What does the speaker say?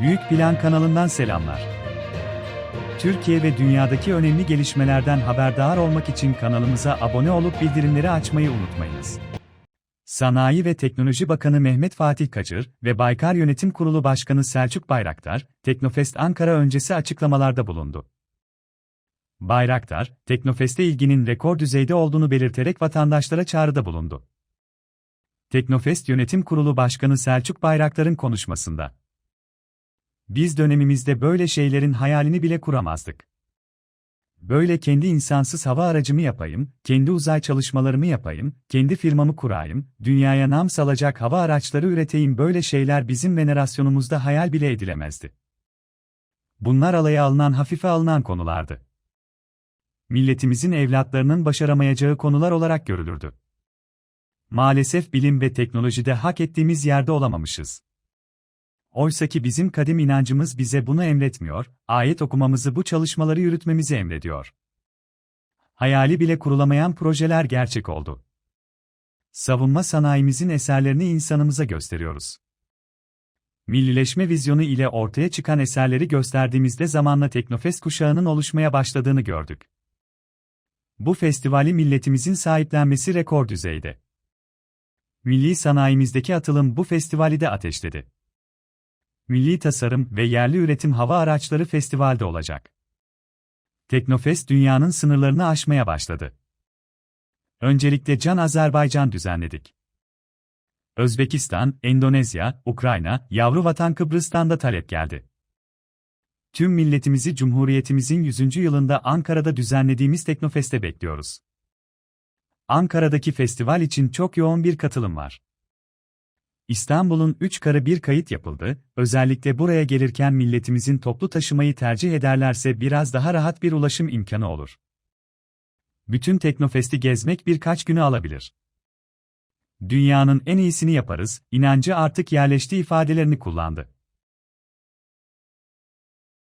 Büyük Plan kanalından selamlar. Türkiye ve dünyadaki önemli gelişmelerden haberdar olmak için kanalımıza abone olup bildirimleri açmayı unutmayınız. Sanayi ve Teknoloji Bakanı Mehmet Fatih Kacır ve Baykar Yönetim Kurulu Başkanı Selçuk Bayraktar, Teknofest Ankara öncesi açıklamalarda bulundu. Bayraktar, Teknofest'e ilginin rekor düzeyde olduğunu belirterek vatandaşlara çağrıda bulundu. Teknofest Yönetim Kurulu Başkanı Selçuk Bayraktar'ın konuşmasında. Biz dönemimizde böyle şeylerin hayalini bile kuramazdık. Böyle kendi insansız hava aracımı yapayım, kendi uzay çalışmalarımı yapayım, kendi firmamı kurayım, dünyaya nam salacak hava araçları üreteyim böyle şeyler bizim jenerasyonumuzda hayal bile edilemezdi. Bunlar alaya alınan hafife alınan konulardı. Milletimizin evlatlarının başaramayacağı konular olarak görülürdü. Maalesef bilim ve teknolojide hak ettiğimiz yerde olamamışız. Oysaki bizim kadim inancımız bize bunu emretmiyor, ayet okumamızı bu çalışmaları yürütmemizi emrediyor. Hayali bile kurulamayan projeler gerçek oldu. Savunma sanayimizin eserlerini insanımıza gösteriyoruz. Millileşme vizyonu ile ortaya çıkan eserleri gösterdiğimizde zamanla Teknofest kuşağının oluşmaya başladığını gördük. Bu festivali milletimizin sahiplenmesi rekor düzeyde. Milli sanayimizdeki atılım bu festivali de ateşledi. Milli Tasarım ve Yerli Üretim Hava Araçları Festival'de olacak. Teknofest dünyanın sınırlarını aşmaya başladı. Öncelikle Can Azerbaycan düzenledik. Özbekistan, Endonezya, Ukrayna, yavru vatan Kıbrıs'tan da talep geldi. Tüm milletimizi Cumhuriyetimizin 100. yılında Ankara'da düzenlediğimiz Teknofest'e bekliyoruz. Ankara'daki festival için çok yoğun bir katılım var. İstanbul'un üç karı bir kayıt yapıldı, özellikle buraya gelirken milletimizin toplu taşımayı tercih ederlerse biraz daha rahat bir ulaşım imkanı olur. Bütün Teknofest'i gezmek birkaç günü alabilir. Dünyanın en iyisini yaparız, inancı artık yerleşti ifadelerini kullandı.